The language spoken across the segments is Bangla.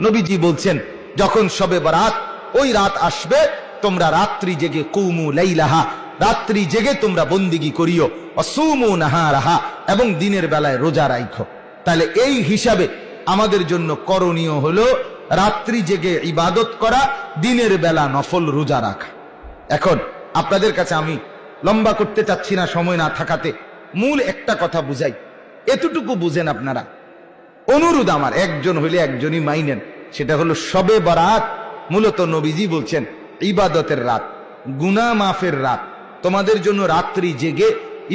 নবীজি বলছেন, যখন সবে বরাত, ওই রাত আসবে, তোমরা রাত্রি জেগে কৌমু লাইলাহা, রাত্রি জেগে তোমরা বন্দিগি করিও, অসুমু নাহা রাহা এবং দিনের বেলায় রোজা রাইখো। তাহলে এই হিসাবে আমাদের জন্য করণীয় হলো রাত্রি জেগে ইবাদত করা, দিনের বেলা নফল রোজা রাখা। এখন আপনাদের কাছে আমি লম্বা করতে চাচ্ছি না, সময় না থাকাতে। মূল একটা কথা বুঝাই। এতটুকু বুঝেন আপনারা। অনুরোধ আমার, একজন হইলে একজনই মাইনেন। সেটা হলো সবে বরাত, মূলত নবীজি বলছেন, ইবাদতের রাত, গুনা মাফের রাত, তোমাদের জন্য রাত্রি জেগে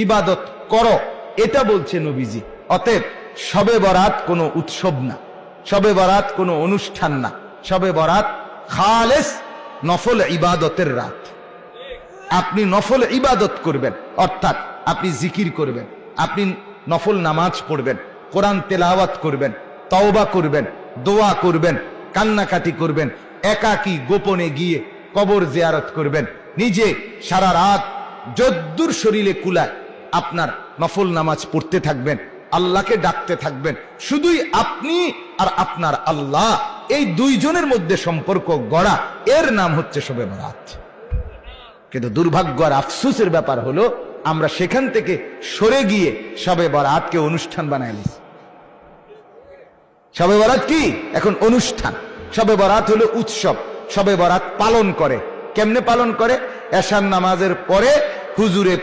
ইবাদত করো, এটা বলছে নবীজি। অতএব সবে বরাত কোনো উৎসব না, সবে বরাত কোনো অনুষ্ঠান না, সবে বরাত খালেস নফল ইবাদতের রাত। আপনি নফল ইবাদত করবেন, অর্থাৎ আপনি জিকির করবেন, আপনি নফল নামাজ পড়বেন কোরআন তেলাওয়াত করবেন, তওবা করবেন, দোয়া করবেন, কান্নাকাটি করবেন, একাকী গোপনে গিয়ে কবর জিয়ারত করবেন। নিজে সারা রাত যদ্দুর শরীরে কুলায় আপনার নফল নামাজ পড়তে থাকবেন, আল্লাহকে ডাকতে থাকবেন। শুধুই আপনি আর আপনার আল্লাহ, এই দুইজনের মধ্যে সম্পর্ক গড়া, এর নাম হচ্ছে শবে বরাত। কিন্তু দুর্ভাগ্য আর আফসুসের ব্যাপার হলো, আমরা সেখান থেকে সরে গিয়ে সবে বরাতকে অনুষ্ঠান বানাই নিছি। সবে বরাত কি? এখন অনুষ্ঠান। সবে বরাত হলো উৎসব। সবে বরাত পালন করে। কেমনে পালন করে? এশান নামাজের পরে হুজুরে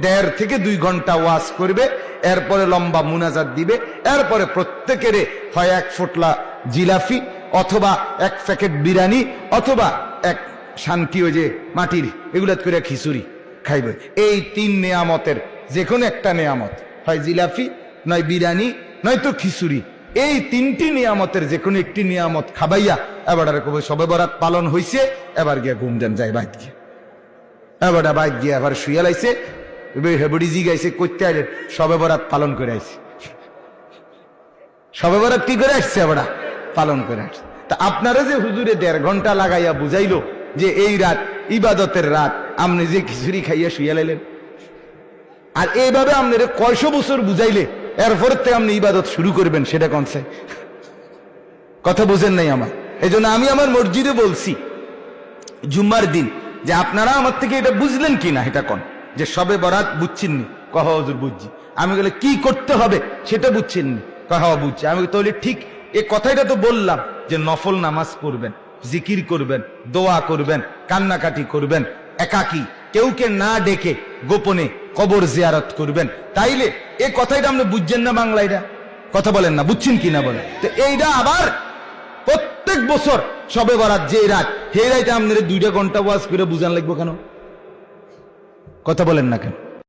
দেড় থেকে দুই ঘণ্টা ওয়াজ করবে, এরপরে লম্বা মুনাজাত দিবে, এরপরে প্রত্যেকের হয় এক ফোটলা জিলাফি অথবা এক প্যাকেট বিরিয়ানি অথবা এক শান্তি ওই যে মাটির এগুলা করে খিচুড়ি খাইবে। এই তিন নেয়ামতের যে কোনো একটা নেয়ামত। হয় জিলাফি, নয় বিরিয়ানি, নয়তো খিচুড়ি। এই তিনটি নিয়ামতের যে কোনো একটি নিয়ামত খাবাইয়া, এবার কবে সবে বরাত পালন হইছে, এবার গিয়া ঘুম দেন যায় বাইত গিয়া। এবার বাইত গিয়া এবার শুয়ে লাইছে হেবড়ি জি গাইছে করতে আইলেন, সবে বরাত পালন করে আইছে। সবে বরাত কি করে আসছে এবার? পালন করে আসছে। তা আপনারা যে হুজুরে দেড় ঘণ্টা লাগাইয়া বুঝাইলো যে এই রাত ইবাদতের রাত, আপনি যে খিচুড়ি খাইয়া শুয়ে লাইলেন। আর এইভাবে আপনার কয়শো বছর বুঝাইলে? এরপর থেকে আপনি ইবাদত শুরু করবেন সেটা কনসে কথা বুঝেন নাই আমার। এই আমি আমার মসজিদে বলছি, জুম্মার দিন, যে আপনারা আমার থেকে এটা বুঝলেন কি না এটা কোন? যে সবে বরাত বুঝছেননি। কহ, হজুর বুঝছি। আমি বলে, কি করতে হবে সেটা বুঝছেননি। কহ, বুঝছি। আমি তাহলে ঠিক এ কথাটা তো বললাম, যে নফল নামাজ পড়বেন, জিকির করবেন, দোয়া করবেন, কান্নাকাটি করবেন, একাকি কেউকে না ডেকে গোপনে কবর জিয়ারত করবেন। তাইলে এ কথাটা আপনি বুঝছেন না বাংলাইটা কথা বলেন না, বুঝছেন কি না বলেন? তো এইটা আবার প্রত্যেক বছর সবে বরাত যে রাত, সেই রাইতে আপনার দুইটা ঘণ্টা ওয়াজ করে বুঝান লাগবো কেন? কথা বলেন না কেন?